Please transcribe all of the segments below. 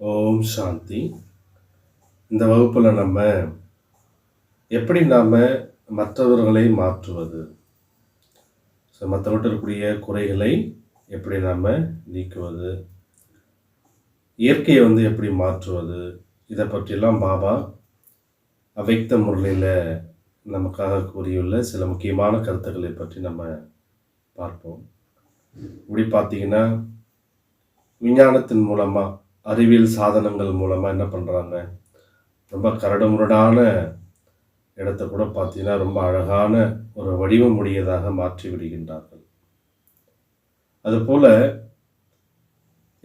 ஓம் சாந்தி. இந்த வகுப்பில் நம்ம எப்படி நாம் மற்றவர்களை மாற்றுவது? ஸோ மற்றவர்கிட்ட இருக்கக்கூடிய குறைகளை எப்படி நாம் நீக்குவது? இயற்கையை வந்து எப்படி மாற்றுவது? இதை பற்றியெல்லாம் பாபா அவைக்த முறையில் நமக்காக கூறியுள்ள சில முக்கியமான கருத்துக்களை பற்றி நம்ம பார்ப்போம். இப்படி பார்த்தீங்கன்னா விஞ்ஞானத்தின் மூலமாக அறிவியல் சாதனங்கள் மூலமாக என்ன பண்ணுறாங்க ரொம்ப கரடுமுரடான இடத்த கூட பார்த்தீங்கன்னா ரொம்ப அழகான ஒரு வடிவம் உடையதாக மாற்றி விடுகின்றார்கள். அதுபோல்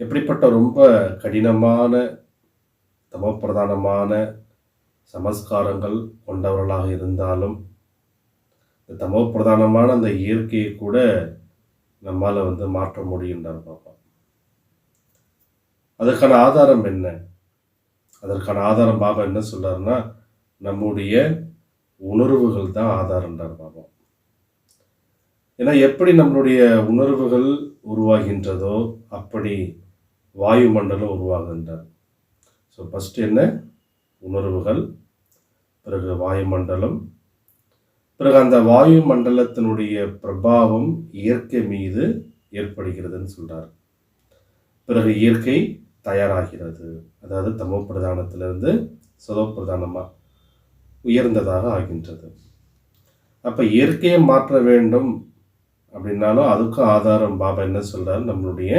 எப்படிப்பட்ட ரொம்ப கடினமான தமப்பிரதானமான சமஸ்காரங்கள் கொண்டவர்களாக இருந்தாலும் இந்த தமோ பிரதானமான அந்த இயற்கையை கூட நம்மால் வந்து மாற்ற முடியுன்றார் பாப்பா. அதற்கான ஆதாரம் என்ன? அதற்கான ஆதாரம் பாபா என்ன சொல்றாருன்னா நம்முடைய உணர்வுகள் தான் ஆதாரம்ன்றார் பாபா. ஏன்னா எப்படி நம்மளுடைய உணர்வுகள் உருவாகின்றதோ அப்படி வாயுமண்டலம் உருவாகின்றார் ஸோ ஃபஸ்ட்டு என்ன? உணர்வுகள் பிறகு வாயுமண்டலம் பிறகு அந்த வாயு மண்டலத்தினுடைய பிரபாவம் இயற்கை மீது ஏற்படுகிறதுன்னு சொல்றார். பிறகு இயற்கை தயாராகிறது. அதாவது தமோ பிரதானத்திலிருந்து சுதோ பிரதானமாக உயர்ந்ததாக ஆகின்றது. அப்போ இயற்கையை மாற்ற வேண்டும் அப்படின்னாலும் அதுக்கும் ஆதாரம் பாபா என்ன சொல்கிறார் நம்மளுடைய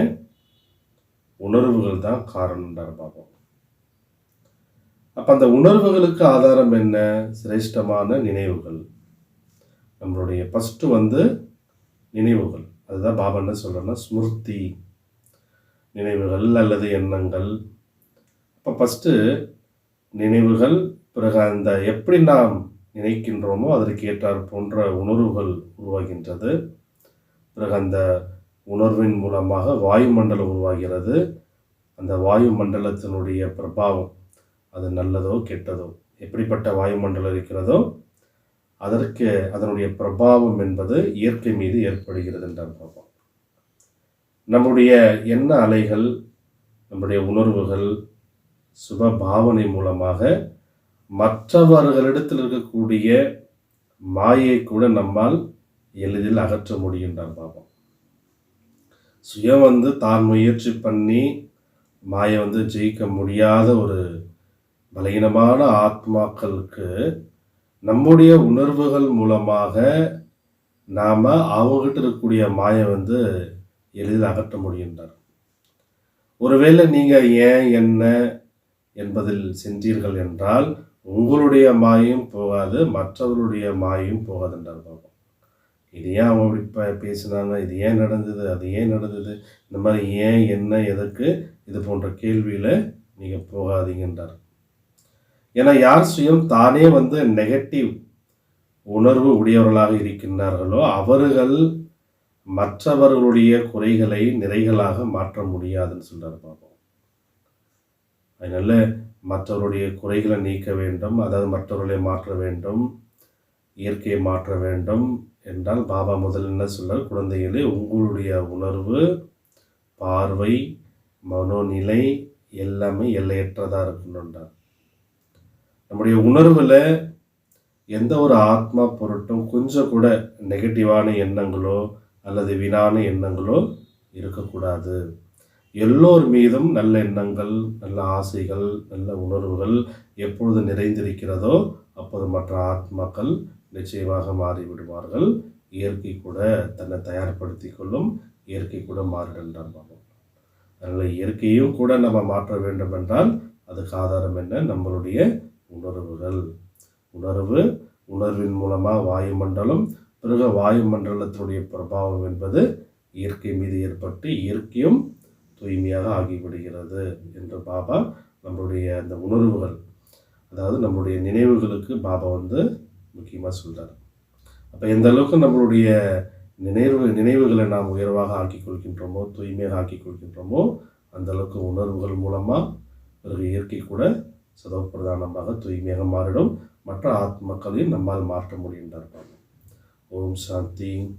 உணர்வுகள் தான் காரணம்ன்றார் பாபா. அப்போ அந்த உணர்வுகளுக்கு ஆதாரம் என்ன? சிரேஷ்டமான நினைவுகள். நம்மளுடைய ஃபஸ்ட்டு வந்து நினைவுகள். அதுதான் பாபா என்ன சொல்கிறேன்னா ஸ்மிருதி. நினைவுகள் அல்லது எண்ணங்கள். அப்போ ஃபஸ்ட்டு நினைவுகள் பிறகு அந்த எப்படி நாம் நினைக்கின்றோமோ அதற்கு ஏற்றார் போன்ற உணர்வுகள் உருவாகின்றது. பிறகு அந்த உணர்வின் மூலமாக வாயுமண்டலம் உருவாகிறது. அந்த வாயுமண்டலத்தினுடைய பிரபாவம் அது நல்லதோ கெட்டதோ எப்படிப்பட்ட வாயுமண்டலம் இருக்கிறதோ அதற்கு அதனுடைய பிரபாவம் என்பது இயற்கை மீது ஏற்படுகிறது என்ற பிரபாவம். நம்முடைய எண்ண அலைகள் நம்முடைய உணர்வுகள் சுப பாவனை மூலமாக மற்றவர்களிடத்தில் இருக்கக்கூடிய மாயை கூட நம்மால் எளிதில் அகற்ற முடிகின்றார் பாபம் சுயம் வந்து தான் முயற்சி பண்ணி மாயை வந்து ஜெயிக்க முடியாத ஒரு பலகீனமான ஆத்மாக்களுக்கு நம்முடைய உணர்வுகள் மூலமாக நாம் அவங்ககிட்ட இருக்கக்கூடிய மாயை வந்து எளிதில் அகற்ற முடிகின்றார் ஒருவேளை நீங்கள் ஏன் என்ன என்பதில் சென்றீர்கள் என்றால் உங்களுடைய மாயும் போகாது மற்றவருடைய மாயும் போகாது என்றார் பாபா. இது ஏன் அவங்க இப்படி ப பேசினாங்க? இது ஏன் நடந்தது? அது ஏன் நடந்தது? இந்த மாதிரி ஏன் என்ன எதற்கு? இது போன்ற கேள்வியில் நீங்கள் போகாதீங்கன்றார். ஏன்னா யார் சுயம் தானே வந்து நெகட்டிவ் உணர்வு உடையவர்களாக இருக்கின்றார்களோ அவர்கள் மற்றவர்களுடைய குறைகளை நிறைகளாக மாற்ற முடியாதுன்னு சொல்கிறார் பார்ப்போம் அதனால மற்றவருடைய குறைகளை நீக்க வேண்டும் அதாவது மற்றவர்களை மாற்ற வேண்டும் இயற்கையை மாற்ற வேண்டும் என்றால் பாபா முதல் என்ன சொல்றார்? குழந்தைகளே உங்களுடைய உணர்வு பார்வை மனோநிலை எல்லாமே எல்லையற்றதாக இருக்கணுன்றார் நம்முடைய உணர்வில் எந்த ஒரு ஆத்மா பொருட்டும் கொஞ்சம் கூட நெகட்டிவான எண்ணங்களோ அல்லது வீணான எண்ணங்களோ இருக்கக்கூடாது. எல்லோர் மீதும் நல்ல எண்ணங்கள் நல்ல ஆசைகள் நல்ல உணர்வுகள் எப்பொழுது நிறைந்திருக்கிறதோ அப்போது மற்ற ஆத்மாக்கள் நிச்சயமாக மாறிவிடுவார்கள். இயற்கை கூட தன்னை தயார்படுத்தி கொள்ளும் இயற்கை கூட மாறிடும் பாபம் அதனால் இயற்கையும் கூட நம்ம மாற்ற வேண்டும் என்றால் அதுக்கு ஆதாரம் என்ன? நம்மளுடைய உணர்வுகள். உணர்வு உணர்வின் மூலமாக வாயுமண்டலம் பிறகு வாயுமண்டலத்தினுடைய பிரபாவம் என்பது இயற்கை மீது ஏற்பட்டு இயற்கையும் தூய்மையாக ஆகிவிடுகிறது என்று பாபா நம்மளுடைய அந்த உணர்வுகள் அதாவது நம்மளுடைய நினைவுகளுக்கு பாபா வந்து முக்கியமாக சொல்கிறார் அப்போ எந்த அளவுக்கு நம்மளுடைய நினைவு நினைவுகளை நாம் உயர்வாக ஆக்கிக் கொள்கின்றோமோ தூய்மையாக ஆக்கிக் கொள்கின்றோமோ அந்த அளவுக்கு உணர்வுகள் மூலமாக பிறகு இயற்கை கூட சதோப்பிரதானமாக தூய்மையாக மாறிடும். மற்ற ஆத்மக்களையும் நம்மால் மாற்ற முடிகின்றார் ஓம் சாந்தி.